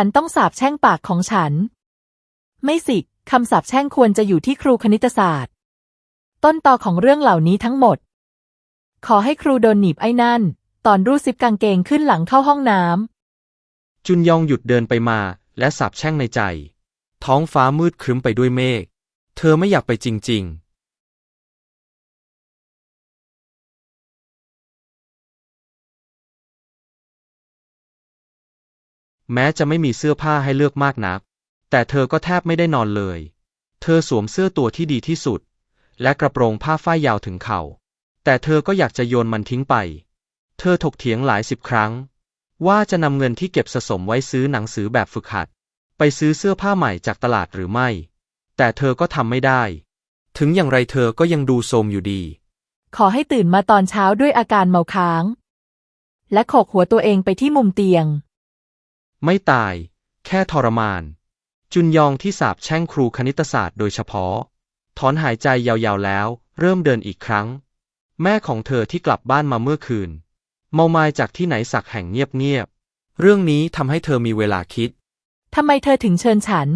ฉันต้องสาบแช่งปากของฉัน ไม่สิ คำสาบแช่งควรจะอยู่ที่ครูคณิตศาสตร์ ต้นตอของเรื่องเหล่านี้ทั้งหมด ขอให้ครูโดนหนีบไอ้นั่น ตอนรูดซิปกางเกงขึ้นหลังเข้าห้องน้ำ จุนยองหยุดเดินไปมาและสาบแช่งในใจ ท้องฟ้ามืดครึ้มไปด้วยเมฆ เธอไม่อยากไปจริง ๆแม้จะไม่มีเสื้อผ้าให้เลือกมากนัก แต่เธอก็แทบไม่ได้นอนเลย เธอสวมเสื้อตัวที่ดีที่สุด และกระโปรงผ้าฝ้ายยาวถึงเข่า แต่เธอก็อยากจะโยนมันทิ้งไป เธอถกเถียงหลายสิบครั้ง ว่าจะนำเงินที่เก็บสะสมไว้ซื้อหนังสือแบบฝึกหัด ไปซื้อเสื้อผ้าใหม่จากตลาดหรือไม่ แต่เธอก็ทำไม่ได้ ถึงอย่างไรเธอก็ยังดูโทรมอยู่ดี ขอให้ตื่นมาตอนเช้าด้วยอาการเมาค้าง และโขกหัวตัวเองไปที่มุมเตียง ไม่ตาย แค่ทรมาน จุนยองที่สาบแช่งครูคณิตศาสตร์โดยเฉพาะ ถอนหายใจยาวๆแล้ว เริ่มเดินอีกครั้ง แม่ของเธอที่กลับบ้านมาเมื่อคืน เมาไมาจากที่ไหนสักแห่งเงียบๆ เรื่องนี้ทำให้เธอมีเวลาคิด ทำไมเธอถึงเชิญฉัน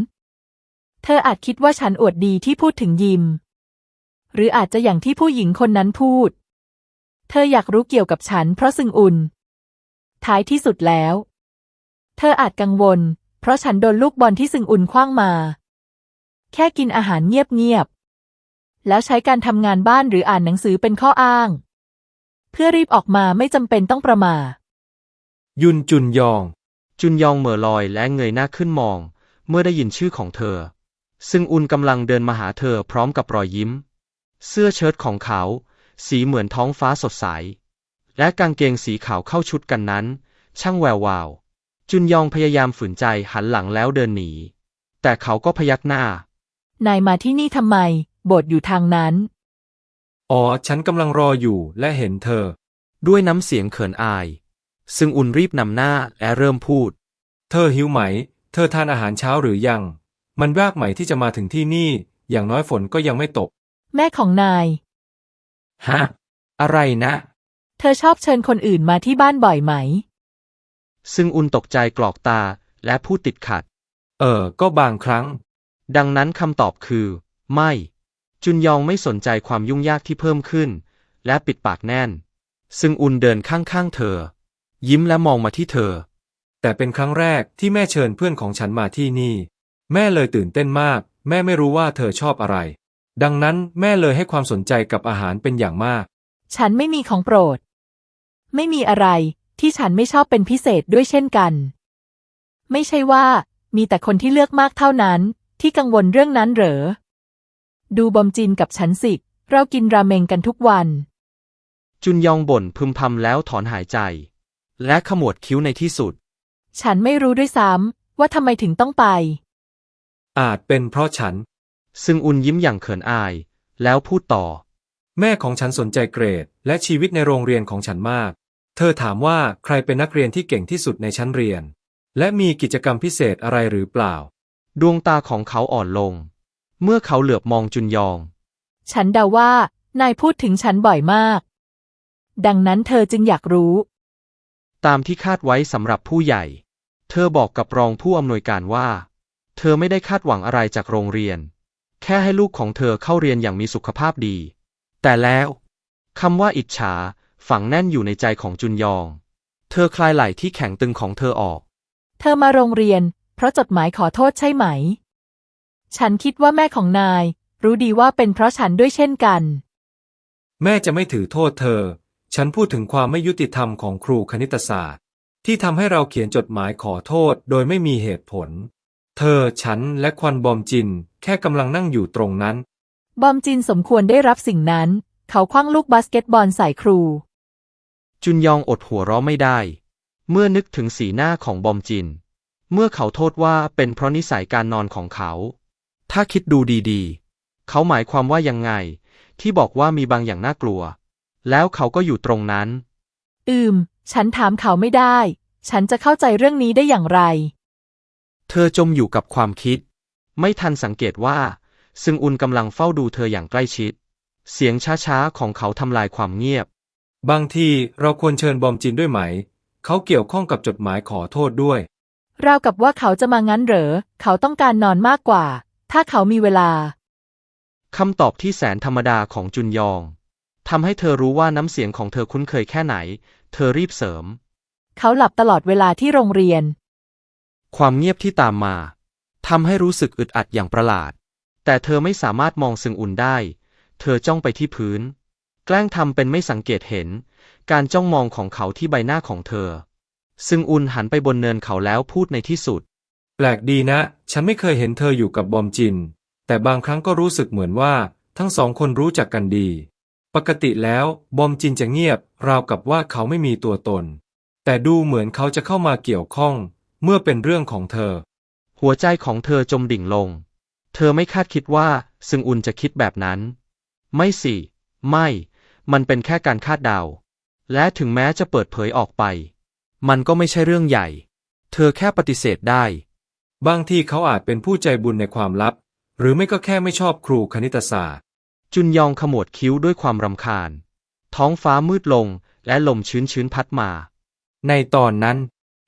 เธออาจคิดว่าฉันอวดดีที่พูดถึงยิม หรืออาจจะอย่างที่ผู้หญิงคนนั้นพูด เธออยากรู้เกี่ยวกับฉันเพราะซึงอุนท้ายที่สุดแล้ว เธออาจกังวล เพราะฉันโดนลูกบอลที่ซึงอุนคว้างมา แค่กินอาหารเงียบๆ แล้วใช้การทำงานบ้านหรืออ่านหนังสือเป็นข้ออ้าง เพื่อรีบออกมาไม่จำเป็นต้องประมาทยุนจุนยอง จุนยองเหม่อลอยและเงยหน้าขึ้นมอง เมื่อได้ยินชื่อของเธอ ซึ่งอุนกำลังเดินมาหาเธอพร้อมกับรอยยิ้ม เสื้อเชิ้ตของเขา สีเหมือนท้องฟ้าสดใส และกางเกงสีขาวเข้าชุดกันนั้น ช่างแวววาว จุนยองพยายามฝืนใจหันหลังแล้วเดินหนี แต่เขาก็พยักหน้า นายมาที่นี่ทำไม โบสถ์อยู่ทางนั้น อ๋อ ฉันกำลังรออยู่และเห็นเธอ ด้วยน้ำเสียงเขินอาย ซึ่งอุนรีบนำหน้าและเริ่มพูด เธอหิวไหม เธอทานอาหารเช้าหรือยัง มันยากไหมที่จะมาถึงที่นี่ อย่างน้อยฝนก็ยังไม่ตก แม่ของนาย ฮะ อะไรนะ เธอชอบเชิญคนอื่นมาที่บ้านบ่อยไหม ซึ่งอุนตกใจกรอกตาและพูดติดขัด เออ ก็บางครั้ง ดังนั้นคำตอบคือ ไม่ จุนยองไม่สนใจความยุ่งยากที่เพิ่มขึ้น และปิดปากแน่น ซึ่งอุนเดินข้างๆเธอ ยิ้มและมองมาที่เธอ แต่เป็นครั้งแรกที่แม่เชิญเพื่อนของฉันมาที่นี่ แม่เลยตื่นเต้นมาก แม่ไม่รู้ว่าเธอชอบอะไร ดังนั้นแม่เลยให้ความสนใจกับอาหารเป็นอย่างมาก ฉันไม่มีของโปรด ไม่มีอะไรที่ฉันไม่ชอบเป็นพิเศษด้วยเช่นกัน ไม่ใช่ว่ามีแต่คนที่เลือกมากเท่านั้น ที่กังวลเรื่องนั้นเหรอ ดูบอมจินกับฉันสิ เรากินราเมงกันทุกวัน จุนยองบ่นพึมพำแล้วถอนหายใจ และขมวดคิ้วในที่สุด ฉันไม่รู้ด้วยซ้ำว่าทำไมถึงต้องไป อาจเป็นเพราะฉัน ซึ่งอุนยิ้มอย่างเขินอาย แล้วพูดต่อ แม่ของฉันสนใจเกรด และชีวิตในโรงเรียนของฉันมาก เธอถามว่าใครเป็นนักเรียนที่เก่งที่สุดในชั้นเรียน และมีกิจกรรมพิเศษอะไรหรือเปล่า ดวงตาของเขาอ่อนลง เมื่อเขาเหลือบมองจุนยอง ฉันเดาว่า นายพูดถึงฉันบ่อยมาก ดังนั้นเธอจึงอยากรู้ ตามที่คาดไว้สำหรับผู้ใหญ่ เธอบอกกับรองผู้อำนวยการว่า เธอไม่ได้คาดหวังอะไรจากโรงเรียน แค่ให้ลูกของเธอเข้าเรียนอย่างมีสุขภาพดี แต่แล้วคำว่าอิจฉาฝังแน่นอยู่ในใจของจุนยอง เธอคลายไหล่ที่แข็งตึงของเธอออก เธอมาโรงเรียน เพราะจดหมายขอโทษใช่ไหม ฉันคิดว่าแม่ของนาย รู้ดีว่าเป็นเพราะฉันด้วยเช่นกัน แม่จะไม่ถือโทษเธอ ฉันพูดถึงความไม่ยุติธรรมของครูคณิตศาสตร์ ที่ทำให้เราเขียนจดหมายขอโทษโดยไม่มีเหตุผล เธอ ฉันและควันบอมจิน แค่กำลังนั่งอยู่ตรงนั้น บอมจินสมควรได้รับสิ่งนั้น เขาคว้างลูกบาสเกตบอลใส่ครู จุนยองอดหัวเราะไม่ได้ เมื่อนึกถึงสีหน้าของบอมจิน เมื่อเขาโทษว่าเป็นเพราะนิสัยการนอนของเขา ถ้าคิดดูดีๆ เขาหมายความว่ายังไง ที่บอกว่ามีบางอย่างน่ากลัว แล้วเขาก็อยู่ตรงนั้น อืม ฉันถามเขาไม่ได้ ฉันจะเข้าใจเรื่องนี้ได้อย่างไร เธอจมอยู่กับความคิด ไม่ทันสังเกตว่า ซึงอุนกำลังเฝ้าดูเธออย่างใกล้ชิด เสียงช้าๆ ของเขาทำลายความเงียบ บางทีเราควรเชิญบอมจินด้วยไหม เขาเกี่ยวข้องกับจดหมายขอโทษด้วย ราวกับว่าเขาจะมางั้นเหรอ เขาต้องการนอนมากกว่า ถ้าเขามีเวลา คำตอบที่แสนธรรมดาของจุนยองทำให้เธอรู้ว่าน้ำเสียงของเธอคุ้นเคยแค่ไหน เธอรีบเสริม เขาหลับตลอดเวลาที่โรงเรียน ความเงียบที่ตามมาทำให้รู้สึกอึดอัดอย่างประหลาด แต่เธอไม่สามารถมองซึงอุนได้ เธอจ้องไปที่พื้น แกล้งทำเป็นไม่สังเกตเห็น การจ้องมองของเขาที่ใบหน้าของเธอ ซึงอุนหันไปบนเนินเขาแล้วพูดในที่สุด แปลกดีนะ ฉันไม่เคยเห็นเธออยู่กับบอมจิน แต่บางครั้งก็รู้สึกเหมือนว่า ทั้งสองคนรู้จักกันดี ปกติแล้วบอมจินจะเงียบ ราวกับว่าเขาไม่มีตัวตน แต่ดูเหมือนเขาจะเข้ามาเกี่ยวข้อง เมื่อเป็นเรื่องของเธอ หัวใจของเธอจมดิ่งลง เธอไม่คาดคิดว่าซึงอุนจะคิดแบบนั้น ไม่สิ ไม่ มันเป็นแค่การคาดเดา และถึงแม้จะเปิดเผยออกไป มันก็ไม่ใช่เรื่องใหญ่ เธอแค่ปฏิเสธได้ บางทีเขาอาจเป็นผู้ใจบุญในความลับ หรือไม่ก็แค่ไม่ชอบครูคณิตศาสตร์ จุนยองขมวดคิ้วด้วยความรำคาญ ท้องฟ้ามืดลงและลมชื้นชื้นๆพัดมา ในตอนนั้น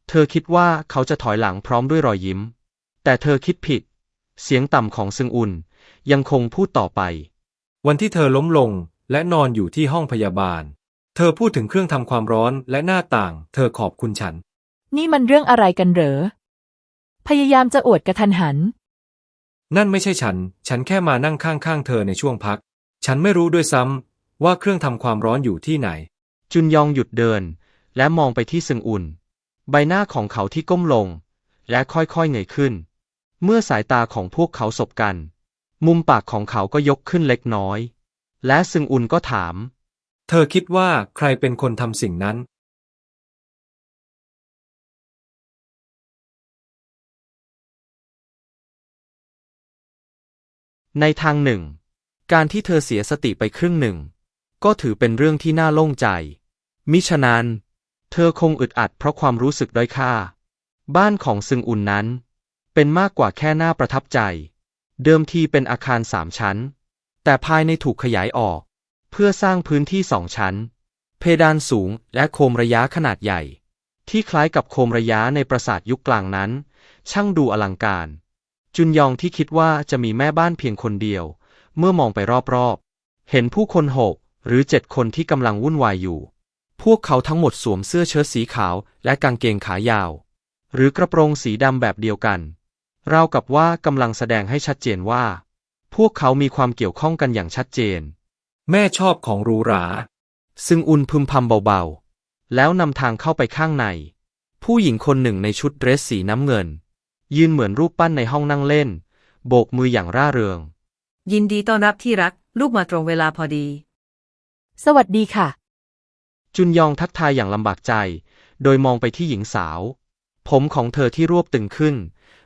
เธอคิดว่าเขาจะถอยหลังพร้อมด้วยรอยยิ้ม แต่เธอคิดผิด เสียงต่ำของซึงอุนยังคงพูดต่อไป วันที่เธอล้มลงและนอนอยู่ที่ห้องพยาบาล เธอพูดถึงเครื่องทำความร้อนและหน้าต่าง เธอขอบคุณฉัน นี่มันเรื่องอะไรกันเหรอ พยายามจะอวดกระทันหัน นั่นไม่ใช่ฉัน ฉันแค่มานั่งข้างๆเธอในช่วงพัก ฉันไม่รู้ด้วยซ้ำว่าเครื่องทำความร้อนอยู่ที่ไหน จุนยองหยุดเดิน และมองไปที่ซึงอุน ใบหน้าของเขาที่ก้มลง และค่อยๆเงยขึ้น เมื่อสายตาของพวกเขาสบกัน มุมปากของเขาก็ยกขึ้นเล็กน้อย และซึงอุนก็ถาม เธอคิดว่าใครเป็นคนทำสิ่งนั้น ในทางหนึ่ง การที่เธอเสียสติไปครึ่งหนึ่ง ก็ถือเป็นเรื่องที่น่าโล่งใจ มิฉะนั้น เธอคงอึดอัดเพราะความรู้สึกด้อยค่า บ้านของซึงอุนนั้น เป็นมากกว่าแค่หน้าประทับใจ เดิมทีเป็นอาคารสามชั้น แต่ภายในถูกขยายออก เพื่อสร้างพื้นที่สองชั้น เพดานสูงและโคมระยะขนาดใหญ่ ที่คล้ายกับโคมระยะในปราสาทยุคกลางนั้น ช่างดูอลังการ จุนยองที่คิดว่าจะมีแม่บ้านเพียงคนเดียว เมื่อมองไปรอบๆ เห็นผู้คนหกหรือเจ็ดคนที่กำลังวุ่นวายอยู่ พวกเขาทั้งหมดสวมเสื้อเชิ้ตสีขาวและกางเกงขายาว หรือกระโปรงสีดำแบบเดียวกัน ราวกับว่ากำลังแสดงให้ชัดเจนว่า พวกเขามีความเกี่ยวข้องกันอย่างชัดเจน แม่ชอบของหรูหรา ซึ่งอุนพึมพำเบาๆ แล้วนำทางเข้าไปข้างใน ผู้หญิงคนหนึ่งในชุดเดรสสีน้ำเงิน ยืนเหมือนรูปปั้นในห้องนั่งเล่น โบกมืออย่างร่าเริง ยินดีต้อนรับที่รัก ลูกมาตรงเวลาพอดี สวัสดีค่ะ จุนยองทักทายอย่างลำบากใจ โดยมองไปที่หญิงสาว ผมของเธอที่รวบตึงขึ้น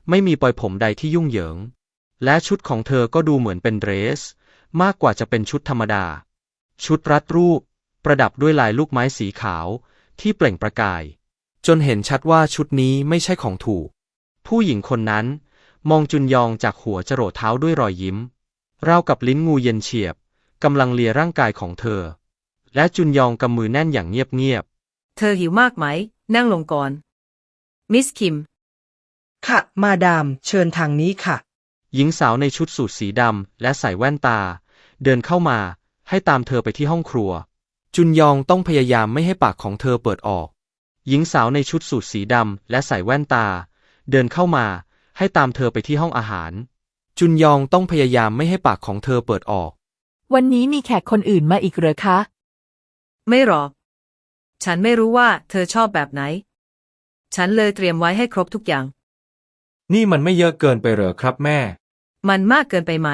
ไม่มีปลอยผมใดที่ยุ่งเหยิง และชุดของเธอก็ดูเหมือนเป็นเดรส มากกว่าจะเป็นชุดธรรมดา ชุดรัดรูป ประดับด้วยลายลูกไม้สีขาวที่เปล่งประกาย จนเห็นชัดว่าชุดนี้ไม่ใช่ของถูก ผู้หญิงคนนั้น มองจุนยองจากหัวจรดเท้าด้วยรอยยิ้ม ราวกับลิ้นงูเย็นเฉียบกำลังเลียร่างกายของเธอ และจุนยองกำมือแน่นอย่างเงียบเธอหิวมากไหม นั่งลงก่อน มิสคิม ค่ะ มาดาม เชิญทางนี้ค่ะๆหญิงสาวในชุดสูทสีดำและใส่แว่นตา เดินเข้ามาให้ตามเธอไปที่ห้องครัว จุนยองต้องพยายามไม่ให้ปากของเธอเปิดออก หญิงสาวในชุดสูทสีดำและใส่แว่นตา เดินเข้ามา ให้ตามเธอไปที่ห้องอาหาร จุนยองต้องพยายามไม่ให้ปากของเธอเปิดออก วันนี้มีแขกคนอื่นมาอีกเหรอคะ ไม่หรอก ฉันไม่รู้ว่าเธอชอบแบบไหน ฉันเลยเตรียมไว้ให้ครบทุกอย่าง นี่มันไม่เยอะเกินไปเหรอครับแม่ มันมากเกินไปไหม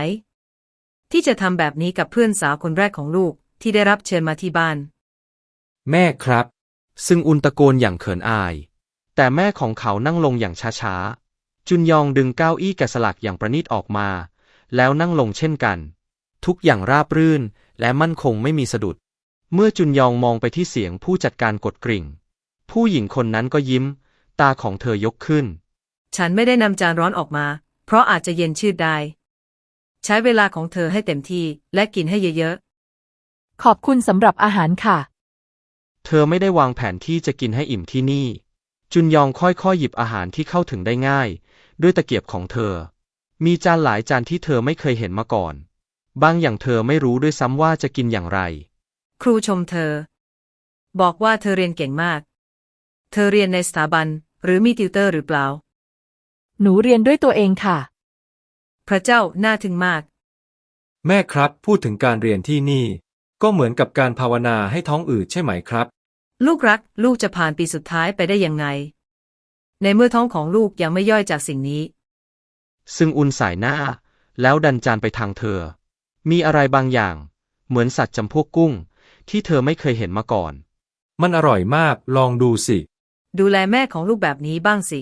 ที่จะทำแบบนี้กับเพื่อนสาวคนแรกของลูกที่ได้รับเชิญมาที่บ้าน แม่ครับ ซึ่งอุนตะโกนอย่างเขินอาย แต่แม่ของเขานั่งลงอย่างช้าๆ จุนยองดึงเก้าอี้แกะสลักอย่างประณีตออกมา แล้วนั่งลงเช่นกัน ทุกอย่างราบรื่นและมั่นคงไม่มีสะดุด เมื่อจุนยองมองไปที่เสียงผู้จัดการกดกริ่ง ผู้หญิงคนนั้นก็ยิ้ม ตาของเธอยกขึ้น ฉันไม่ได้นำจานร้อนออกมา เพราะอาจจะเย็นชืดได้ ใช้เวลาของเธอให้เต็มที่และกินให้เยอะขอบคุณสำหรับอาหารค่ะ เธอไม่ได้วางแผนที่จะกินให้อิ่มที่นี่ จุนยองค่อยๆหยิบอาหารที่เข้าถึงได้ง่าย ด้วยตะเกียบของเธอ มีจานหลายจานที่เธอไม่เคยเห็นมาก่อน บางอย่างเธอไม่รู้ด้วยซ้ำว่าจะกินอย่างไรๆครูชมเธอ บอกว่าเธอเรียนเก่งมาก เธอเรียนในสถาบัน หรือมีติวเตอร์หรือเปล่า หนูเรียนด้วยตัวเองค่ะ พระเจ้าน่าทึ่งมาก แม่ครับพูดถึงการเรียนที่นี่ ก็เหมือนกับการภาวนาให้ท้องอืดใช่ไหมครับ ลูกรักลูกจะผ่านปีสุดท้ายไปได้ยังไง ในเมื่อท้องของลูกยังไม่ย่อยจากสิ่งนี้ ซึ่งอุนสายหน้า แล้วดันจานไปทางเธอ มีอะไรบางอย่าง เหมือนสัตว์จำพวกกุ้ง ที่เธอไม่เคยเห็นมาก่อน มันอร่อยมากลองดูสิ ดูแลแม่ของลูกแบบนี้บ้างสิ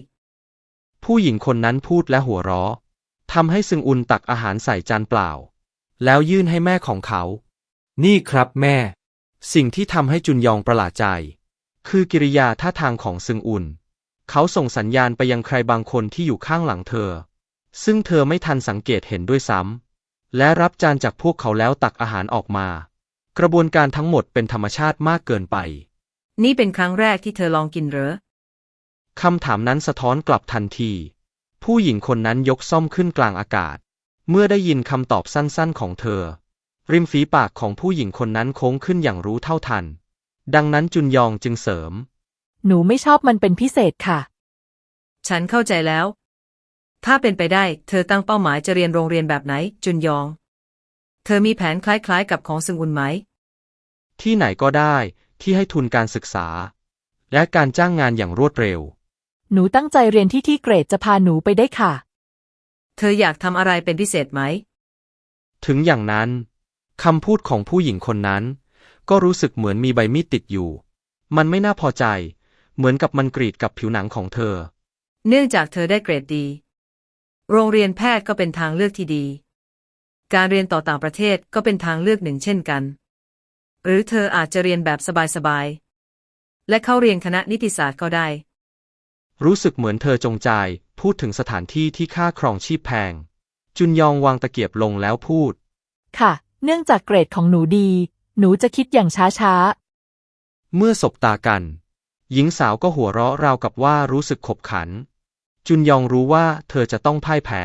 ผู้หญิงคนนั้นพูดและหัวเราะทำให้ซึงอุนตักอาหารใส่จานเปล่า แล้วยื่นให้แม่ของเขา นี่ครับแม่ สิ่งที่ทำให้จุนยองประหลาดใจ คือกิริยาท่าทางของซึงอุน เขาส่งสัญญาณไปยังใครบางคนที่อยู่ข้างหลังเธอ ซึ่งเธอไม่ทันสังเกตเห็นด้วยซ้ำ และรับจานจากพวกเขาแล้วตักอาหารออกมา กระบวนการทั้งหมดเป็นธรรมชาติมากเกินไป นี่เป็นครั้งแรกที่เธอลองกินเหรอคำถามนั้นสะท้อนกลับทันที ผู้หญิงคนนั้นยกซ่อมขึ้นกลางอากาศ เมื่อได้ยินคำตอบสั้นๆของเธอ ริมฝีปากของผู้หญิงคนนั้นโค้งขึ้นอย่างรู้เท่าทัน ดังนั้นจุนยองจึงเสริม หนูไม่ชอบมันเป็นพิเศษค่ะ ฉันเข้าใจแล้ว ถ้าเป็นไปได้ เธอตั้งเป้าหมายจะเรียนโรงเรียนแบบไหน จุนยอง เธอมีแผนคล้ายๆ กับของซึงอุนไหม ที่ไหนก็ได้ที่ให้ทุนการศึกษา และการจ้างงานอย่างรวดเร็ว หนูตั้งใจเรียนที่ที่เกรดจะพาหนูไปได้ค่ะ เธออยากทำอะไรเป็นพิเศษไหม ถึงอย่างนั้น คำพูดของผู้หญิงคนนั้น ก็รู้สึกเหมือนมีใบมีดติดอยู่ มันไม่น่าพอใจ เหมือนกับมันกรีดกับผิวหนังของเธอ เนื่องจากเธอได้เกรดดี โรงเรียนแพทย์ก็เป็นทางเลือกที่ดี การเรียนต่อต่างประเทศก็เป็นทางเลือกหนึ่งเช่นกัน หรือเธออาจจะเรียนแบบสบายๆ และเข้าเรียนคณะนิติศาสตร์ก็ได้ รู้สึกเหมือนเธอจงใจพูดถึงสถานที่ที่ค่าครองชีพแพง จุนยองวางตะเกียบลงแล้วพูด ค่ะ เนื่องจากเกรดของหนูดี หนูจะคิดอย่างช้า เมื่อสบตากัน หญิงสาวก็หัวเราะราวกับว่ารู้สึกขบขัน จุนยองรู้ว่าเธอจะต้องพ่ายแพ้